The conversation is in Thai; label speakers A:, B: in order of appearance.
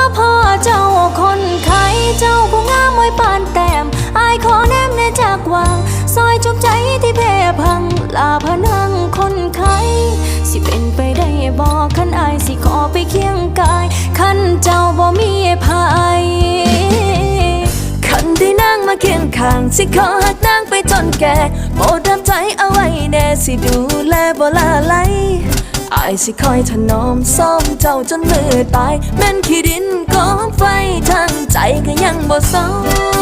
A: มาพ่อเจ้าคนไข้เจ้าผู้งามไว้ปานแต้มอายขอแนมแน่จากวางซอยจุกใจที่แพ่พังลาพนังคนไข้สิเป็นไปได้บอกขันอายสิขอไปเคียงกายขันเจ้าบ่มีภัยคันได้นางมาเคียงข้างสิขอหักนางไปจนแก่โปรดรับใจเอาไว้แน่สิดูแลบ่ลาไหล อายสิคอยถนอมซ้อมเจ้าจนมือตาย แม่นขี้ดินกองไฟทางใจก็ยังบ่ซ้อม